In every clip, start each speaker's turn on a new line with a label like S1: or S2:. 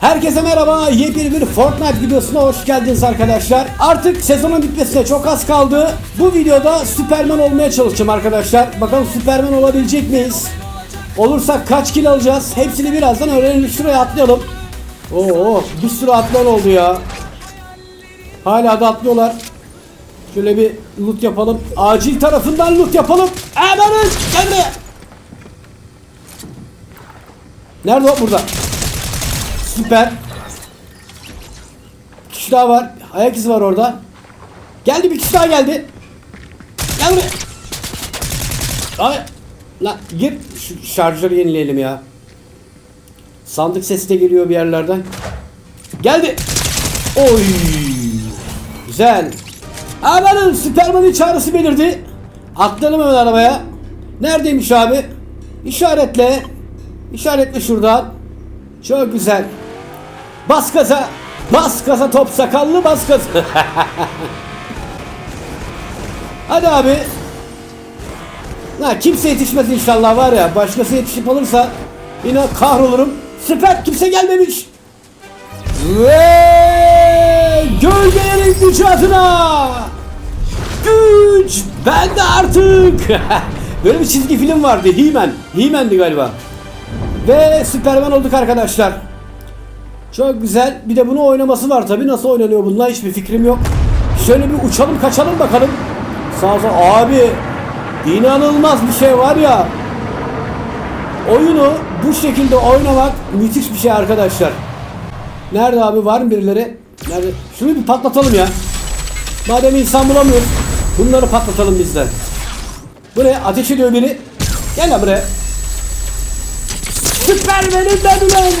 S1: Herkese merhaba. Yepyeni bir Fortnite videosuna hoş geldiniz arkadaşlar. Artık sezonun bitmesine çok az kaldı. Bu videoda Superman olmaya çalışacağım arkadaşlar. Bakalım Superman olabilecek miyiz? Olursak kaç kill alacağız? Hepsini birazdan öğrenelim. Şuraya atlayalım. Oo, bir sürü atlayan oldu ya. Hala da atlıyorlar. Şöyle bir loot yapalım. Acil tarafından loot yapalım. Amanın! Gel buraya. Nerede o? Burada. Süper. Kişi daha var. Ayak izi var orada. Geldi bir kişi daha geldi. Gel buraya. Abi. Lan gir. Şu şarjları yenileyelim ya. Sandık sesi de geliyor bir yerlerden. Geldi. Oy. Güzel. Amanın Süperman'ın çağrısı belirdi. Atlayalım hemen arabaya. Neredeymiş abi? İşaretle. İşaretle şuradan. Çok güzel. Bas gaza. Bas gaza top sakallı bas gaza. Hadi abi. Ha, kimse yetişmez inşallah var ya. Başkası yetişip alırsa yine kahrolurum. Süper kimse gelmemiş. Ve gölgelerin gücü adına güç bende artık. Böyle bir çizgi film vardı. He-Man. He-Man'di galiba. Ve Superman olduk arkadaşlar. Çok güzel. Bir de bunu oynaması var tabi. Nasıl oynanıyor bunlar hiçbir fikrim yok. Şöyle bir uçalım kaçalım bakalım. Sağ sağ. Abi inanılmaz bir şey var ya. Oyunu bu şekilde oynamak müthiş bir şey arkadaşlar. Nerede abi var mı birileri? Nerede? Şunu bir patlatalım ya. Madem insan bulamıyoruz. Bunları patlatalım biz de. Buraya ateş ediyor biri. Gel lan buraya. Süpermen'in dediler.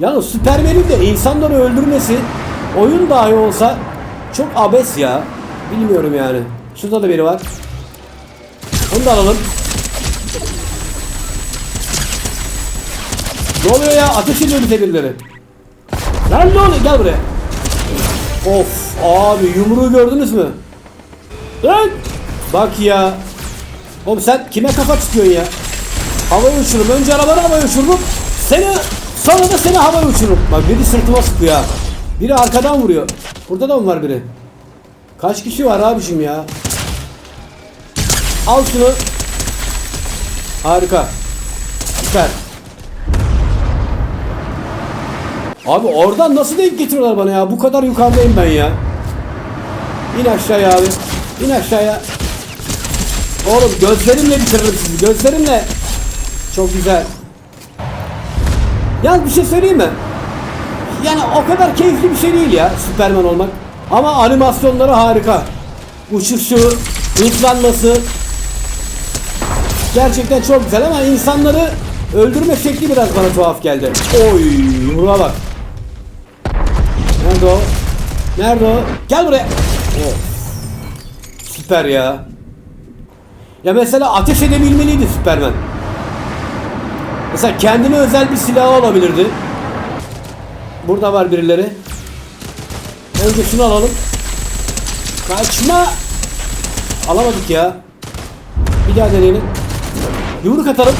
S1: Yalnız Süpermen'in de insanları öldürmesi oyun dahi olsa çok abes ya. Bilmiyorum yani. Şurada da biri var. Onu da alalım. Ne oluyor ya? Ateş ediyor bize birileri. Lan ne oluyor? Gel buraya. Of abi yumruğu gördünüz mü? Lan! Bak ya. Oğlum sen kime kafa tutuyorsun ya? Havaya uçururum. Önce arabanı havaya uçururum. Seni sonra da seni havaya uçururum. Bak biri sırtıma sıkıyor. Biri arkadan vuruyor. Burada da mı var biri? Kaç kişi var abicim ya? Al şunu. Harika. Süper. Abi oradan nasıl denk getiriyorlar bana ya? Bu kadar yukarıdayım ben ya. İn aşağıya abi. İn aşağıya. Oğlum gözlerimle bitiririm sizi. Gözlerimle. Çok güzel. Yalnız bir şey söyleyeyim mi? Yani o kadar keyifli bir şey değil ya Süperman olmak. Ama animasyonları harika. Uçuşu, hızlanması gerçekten çok güzel ama insanları öldürme şekli biraz bana tuhaf geldi. Oy, yumruğa bak. Nerede o? Nerede o? Gel buraya. Of. Süper ya. Ya mesela ateş edebilmeliydi Süperman. Mesela kendine özel bir silahı olabilirdi. Burada var birileri. Önce şunu alalım. Kaçma. Alamadık ya. Bir daha deneyelim. Yumruk atalım.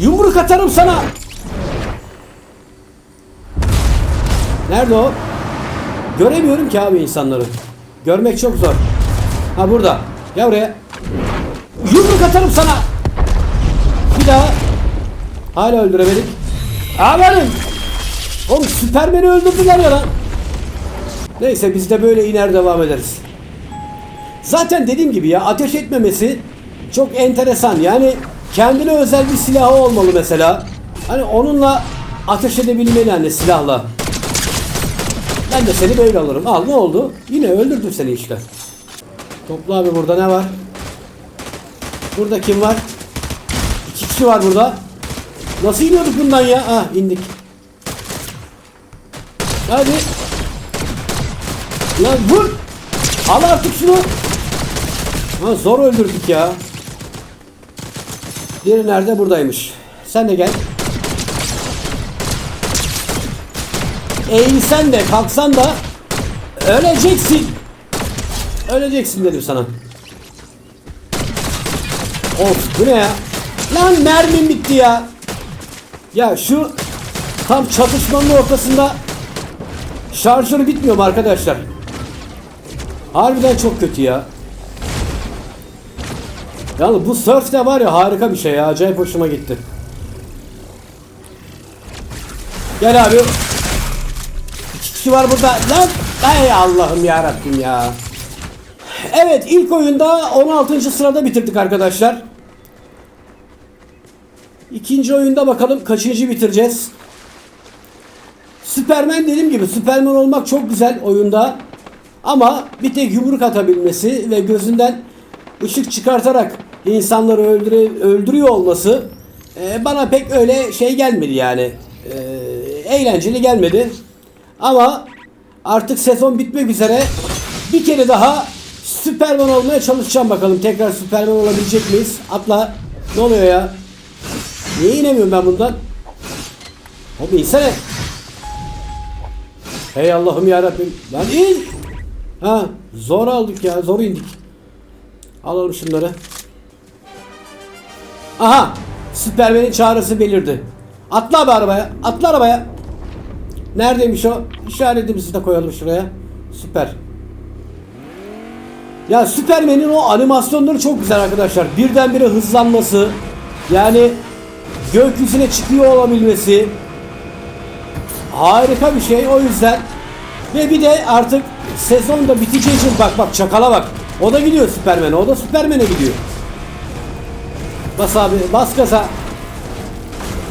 S1: Yumruk atarım sana. Nerede o? Göremiyorum ki abi insanları. Görmek çok zor. Ha burada. Gel buraya. Yumruk atarım sana. Hala öldüremedik. Aferin. Oğlum Süpermen'i öldürdüler ya lan. Neyse biz de böyle iner devam ederiz. Zaten dediğim gibi ya ateş etmemesi çok enteresan. Yani kendine özel bir silahı olmalı mesela. Hani onunla ateş edebilmeli hani silahla. Ben de seni böyle alırım. Al ne oldu? Yine öldürdüm seni işte. Topla abi burada ne var? Burada kim var? İki kişi var burada. Nasıl iniyorduk bundan ya? Ha indik. Hadi. Lan vur. Al artık şunu. Ha, zor öldürdük ya. Diğeri nerede? Buradaymış. Sen de gel. Eğilsen de kalksan da öleceksin. Öleceksin dedim sana. Of bu ne ya? Lan mermim bitti ya. Ya şu tam çatışmanın ortasında şarjörü bitmiyor mu arkadaşlar? Harbiden çok kötü ya. Yalnız bu surf de var ya harika bir şey ya. Acayip hoşuma gitti. Gel abi. İki kişi var burada. Lan. Ay Allah'ım ya Rabbim ya. Evet ilk oyunda 16. sırada bitirdik arkadaşlar. İkinci oyunda bakalım kaçıncı bitireceğiz. Süpermen dediğim gibi Süpermen olmak çok güzel oyunda. Ama bir tek yumruk atabilmesi ve gözünden ışık çıkartarak insanları öldüre, öldürüyor olması e, bana pek öyle şey gelmedi yani. E, eğlenceli gelmedi. Ama artık sezon bitmek üzere bir kere daha Süperman olmaya çalışacağım bakalım. Tekrar Süperman olabilecek miyiz? Atla. Ne oluyor ya? Niye inemiyorum ben bundan? Oğlum insene. Hey Allah'ım ya Rabbim. Lan in. Ha, zor aldık ya, zor indik. Alalım şunları. Aha, Süpermen'in çağrısı belirdi. Atla abi arabaya, atla arabaya. Neredeymiş o? İşaretimizi de koyalım şuraya. Süper. Ya Süpermen'in o animasyonları çok güzel arkadaşlar. Birdenbire hızlanması, yani gökyüzüne çıkıyor olabilmesi harika bir şey. O yüzden ve bir de artık sezon da biteceği için bak bak çakala bak. O da gidiyor Süpermen'e. O da Süpermen'e gidiyor. Bas abi bas gaza.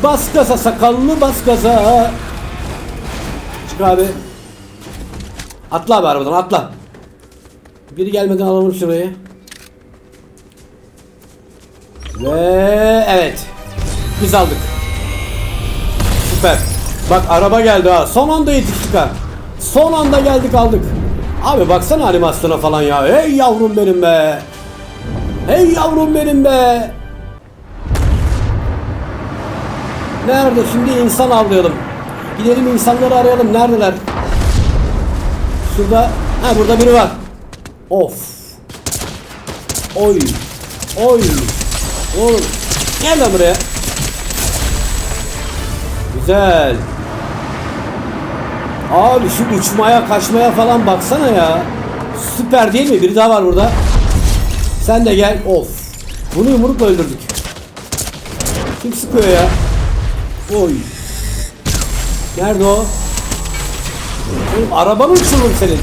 S1: Bas gaza sakallı bas gaza. Çık abi. Atla abi arabadan atla. Biri gelmeden alalım şurayı. Ve evet. Biz aldık. Süper. Bak araba geldi ha. Son anda yetiştik ha. Son anda geldik aldık. Abi baksana animasyona falan ya. Hey yavrum benim be. Hey yavrum benim be. Nerede şimdi insan avlayalım. Gidelim insanları arayalım. Neredeler? Şurada. Ha burada biri var. Of. Oy. Oy. Oğlum. Gel lan buraya. Güzel. Abi şu uçmaya kaçmaya falan baksana ya. Süper değil mi? Biri daha var burada. Sen de gel. Of. Bunu yumrukla öldürdük. Kim sıkıyor ya? Oy. Nerede o? Oğlum arabanı uçururum senin.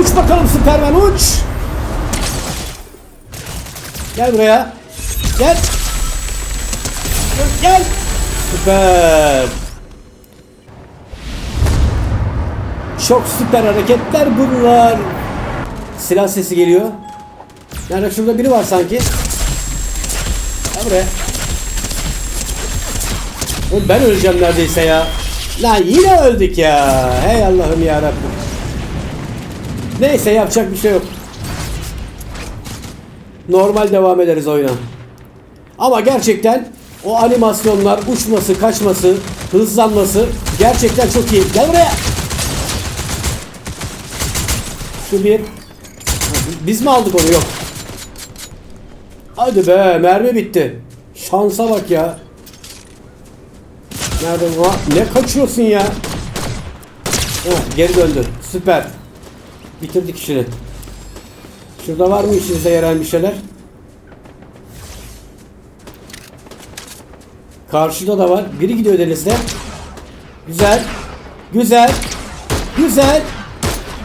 S1: Uç bakalım Süpermen uç. Gel buraya. Gel. Gel. Süper. Çok süper hareketler bunlar. Silah sesi geliyor. Nerede şurada biri var sanki. Gel buraya. Oğlum ben öleceğim neredeyse ya. Lan yine öldük ya. Hey Allah'ım ya Rabbim. Neyse yapacak bir şey yok. Normal devam ederiz oyuna. Ama gerçekten o animasyonlar, uçması, kaçması, hızlanması gerçekten çok iyi. Gel buraya. Şu bir. Biz mi aldık onu? Yok. Hadi be mermi bitti. Şansa bak ya. Nerede bu? Ne kaçıyorsun ya? Heh, geri döndü. Süper. Bitirdik işini. Şurada var mı işinize yarayan bir şeyler? Karşıda da var. Biri gidiyor denizde. Güzel. Güzel. Güzel.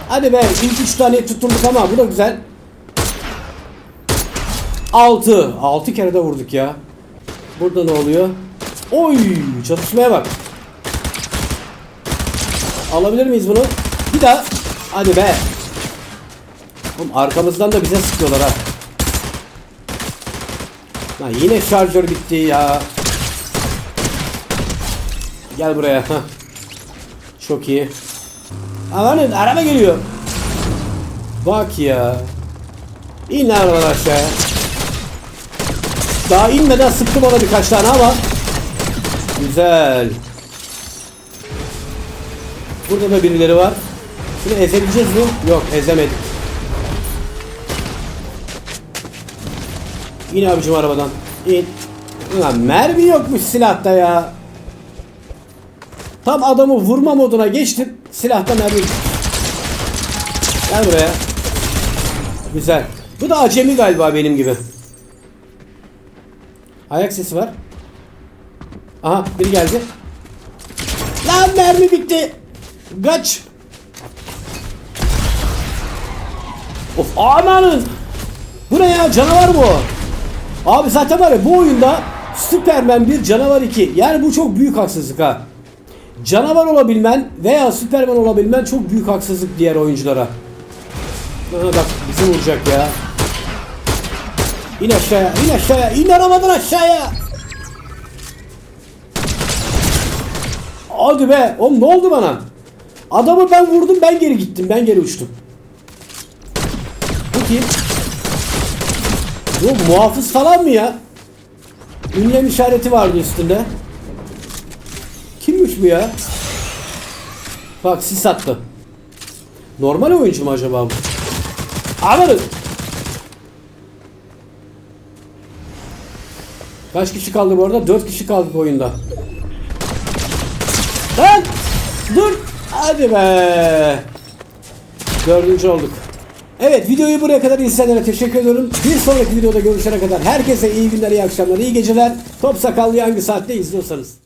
S1: Hadi be ilk üç tane tutturduk ama bu da güzel. Altı. Altı kere de vurduk ya. Burada ne oluyor? Oy çatışmaya bak. Alabilir miyiz bunu? Bir daha. Hadi be. Oğlum arkamızdan da bize sıkıyorlar ha. Lan yine şarjör bitti ya. Gel buraya. Çok iyi. Amanın araba geliyor. Bak ya. İn lan arabadan aşağıya. Daha inmeden sıktım ona birkaç tane ama. Güzel. Burada da birileri var. Şunu ezebileceğiz mi? Yok ezemedik. İn abicim arabadan. İn. Ulan mermi yokmuş silahta ya. Tam adamı vurma moduna geçtim. Silahta mermi. Gel buraya. Güzel. Bu da acemi galiba benim gibi. Ayak sesi var. Aha biri geldi. Lan mermi bitti. Kaç. Of amanın. Bu ne ya canavar bu. Abi zaten var ya bu oyunda Superman 1 canavar 2. Yani bu çok büyük haksızlık ha. Canavar olabilmen veya Superman olabilmen çok büyük haksızlık diğer oyunculara. Aha bak bizi vuracak ya. İn aşağıya, in aşağıya, in arabadan aşağıya. Hadi be, oğlum ne oldu bana? Adamı ben vurdum, ben geri gittim, ben geri uçtum. Bu kim? Bu muhafız falan mı ya? Ünlem işareti vardı üstünde. Kimmiş bu ya? Bak sis attı. Normal oyuncu mu acaba bu? Anladın. Kaç kişi kaldı bu arada? 4 kişi kaldık oyunda. Lan! Dur! Hadi be! Dördüncü olduk. Evet videoyu buraya kadar izleyenlere teşekkür ediyorum. Bir sonraki videoda görüşene kadar herkese iyi günler, iyi akşamlar, iyi geceler. Top sakallı hangi saatte izliyorsanız.